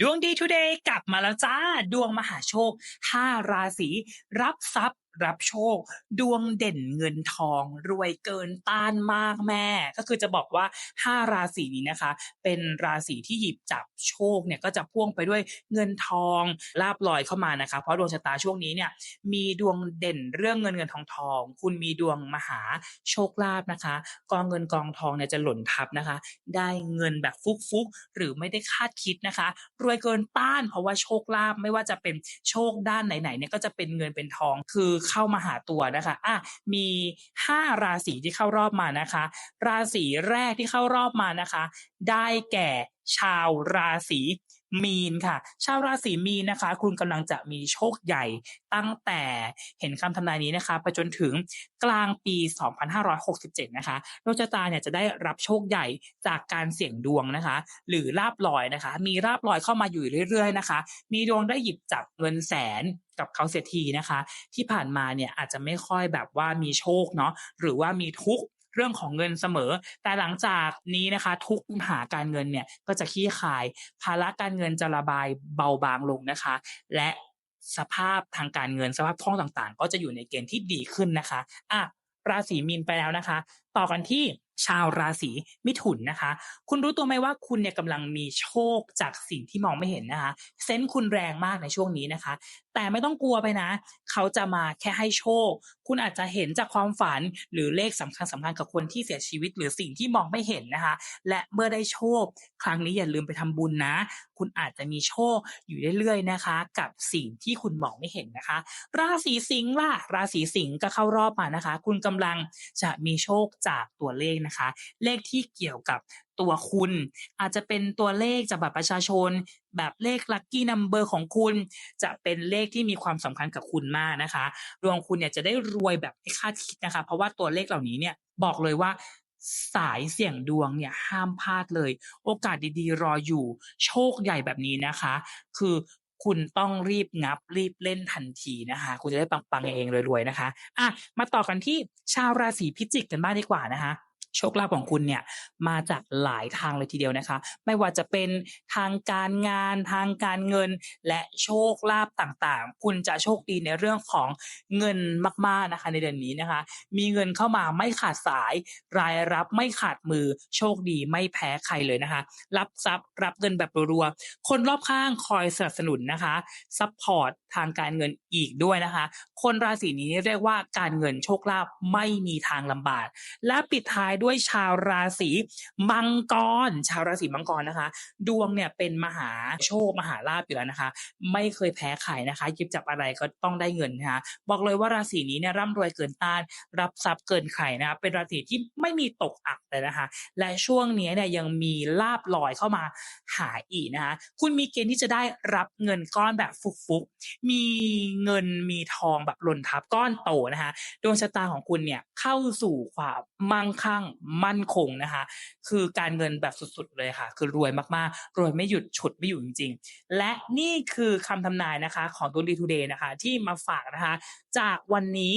ดวงดีทูเดย์กลับมาแล้วจ้า ดวงมหาโชค 5 ราศีรับทรัพย์ รับโชค ดวงเด่นเงินทอง รวยเกินต้านมากแม่ ก็คือจะบอกว่า 5 ราศีนี้นะคะ เป็นราศีที่หยิบจับโชคเนี่ยก็จะพ่วงไปด้วยเงินทองลาบลอยเข้ามานะคะ เพราะดวงชะตาช่วงนี้เนี่ยมีดวงเด่นเรื่องเงินเงินทองทอง คุณมีดวงมหาโชคลาภนะคะ กองเงินกองทองเนี่ยจะหล่นทับนะคะ ได้เงินแบบฟุกๆหรือไม่ได้คาดคิดนะคะ รวยเกินต้าน เพราะว่าโชคลาภไม่ว่าจะเป็นโชคด้านไหนๆเนี่ยก็จะเป็นเงินเป็นทองคือเข้ามาหาตัวนะคะอะมี 5 ราศีที่เข้ารอบมานะคะ ราศีแรกที่เข้ารอบมานะคะได้แก่ชาวราศีมีนค่ะ ชาวราศีมีนนะคะ คุณกำลังจะมีโชคใหญ่ตั้งแต่เห็นคำทำนายนี้นะคะไปจนถึงกลางปี 2567 นะคะดวงชะตาเนี่ยจะได้รับโชคใหญ่จากการเสี่ยงดวงนะคะ หรือลาบลอยนะคะ มีลาบลอยเข้ามาอยู่เรื่อยๆนะคะ มีดวงได้หยิบจับเงินแสนกับเขาเสียทีนะคะ ที่ผ่านมาเนี่ยอาจจะไม่ค่อยแบบว่ามีโชคเนาะหรือว่ามีทุกข์ เรื่องของเงินเสมอ แต่หลังจากนี้นะคะ ทุกปัญหาการเงินเนี่ยก็จะขี้คาย ภาระการเงินจะระบายเบาบางลงนะคะ และสภาพทางการเงินสภาพคล่องต่างๆ ก็จะอยู่ในเกณฑ์ที่ดีขึ้นนะคะอะราศีมีนไปแล้วนะคะ ต่อกันที่ชาวราศีมิถุนนะคะ คุณรู้ตัวไหมว่าคุณเนี่ยกำลังมีโชคจากสิ่งที่มองไม่เห็นนะคะเซนส์คุณแรงมากในช่วงนี้นะคะ แต่ไม่ต้องกลัวไปนะ เขาจะมาแค่ให้โชค คุณอาจจะเห็นจากความฝันหรือเลขสำคัญสำคัญกับคนที่เสียชีวิต หรือสิ่งที่มองไม่เห็นนะคะ และเมื่อได้โชค ครั้งนี้อย่าลืมไปทำบุญนะ คุณอาจจะมีโชคอยู่เรื่อยๆนะคะ กับสิ่งที่คุณมองไม่เห็นนะคะ ราศีสิงห์ล่ะราศีสิงห์ก็เข้ารอบมานะคะ คุณกำลังจะมีโชคจากตัวเลขนะคะ เลขที่เกี่ยวกับตัวคุณ อาจจะเป็นตัวเลขจากบัตรประชาชน แบบเลขลัคกี้นัมเบอร์ของคุณ จะเป็นเลขที่มีความสำคัญกับคุณมากนะคะดวงคุณเนี่ยจะได้รวยแบบไม่คาดคิดนะคะ เพราะว่าตัวเลขเหล่านี้เนี่ยบอกเลยว่าสายเสี่ยงดวงเนี่ยห้ามพลาดเลย โอกาสดีๆ รออยู่ โชคใหญ่แบบนี้นะคะ คือ คุณต้องรีบงับรีบเล่นทันทีนะคะ คุณจะได้ปังๆเองรวยๆนะคะ อะมาต่อกันที่ชาวราศีพิจิกกันบ้างดีกว่านะคะ โชคลาภของคุณเนี่ยมาจากหลายทางเลยทีเดียวนะคะ ไม่ว่าจะเป็นทางการงานทางการเงินและโชคลาภต่างๆ คุณจะโชคดีในเรื่องของเงินมากๆนะคะในเดือนนี้นะคะ มีเงินเข้ามาไม่ขาดสาย รายรับไม่ขาดมือโชคดีไม่แพ้ใครเลยนะคะ รับทรัพย์รับเงินแบบรัวๆคนรอบข้างคอยสนับสนุนนะคะซัพพอร์ตทางการเงินอีกด้วยนะคะ คนราศีนี้เรียกว่าการเงินโชคลาภไม่มีทางลำบากและปิดท้ายด้วย้วยชาวราศีมังกร ชาวราศีมังกรนะคะ ดวงเนี่ยเป็นมหาโชคมหาลาภอยู่แล้วนะคะ ไม่เคยแพ้ใครนะคะหยิบจับอะไรก็ต้องได้เงินนะคะบอกเลยว่าราศีนี้เนี่ยร่ำรวยเกินต้าน รับทรัพย์เกินใครนะคะเป็นราศีที่ไม่มีตกอับเลยนะคะ และช่วงนี้เนี่ยยังมีลาบลอยเข้ามาหาอีกนะคะ คุณมีเกณฑ์ที่จะได้รับเงินก้อนแบบฟุกๆ มีเงินมีทองแบบหล่นทับก้อนโตนะคะดวงชะตาของคุณเนี่ยเข้าสู่ความมั่งคั่งมั่นคงนะคะ คือการเงินแบบสุดๆเลยค่ะ คือรวยมากๆ รวยไม่หยุดฉุดไม่อยู่จริง ๆ และนี่คือคำทำนายนะคะ ของดวดีทูเดย์นะคะ ที่มาฝากนะคะ จากวันนี้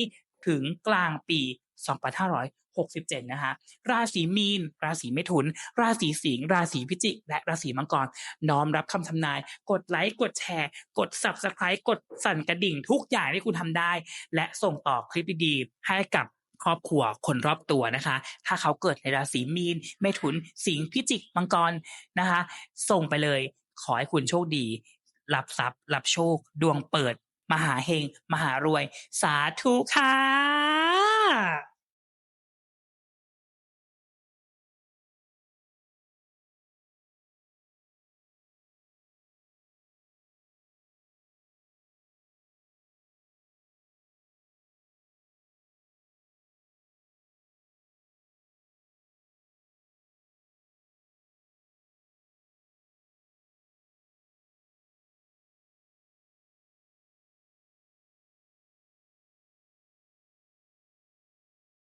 ถึงกลางปี 2567 นะคะราศีมีน ราศีเมถุน ราศีสิงห์ราศีพิจิก และราศีมังกร น้อมรับคำทำนาย กดไลค์กดแชร์ กด subscribe กดสั่นกระดิ่งทุกอย่างที่คุณทำได้ และส่งต่อคลิปดีๆให้กับ ครอบครัวคนรอบตัวนะคะ ถ้าเขาเกิดในราศีมีนเมถุนสิงห์พิจิกมังกรนะคะ ส่งไปเลยขอให้คุณโชคดี รับทรัพย์ รับโชค ดวงเปิด มหาเฮง มหารวย สาธุค่ะ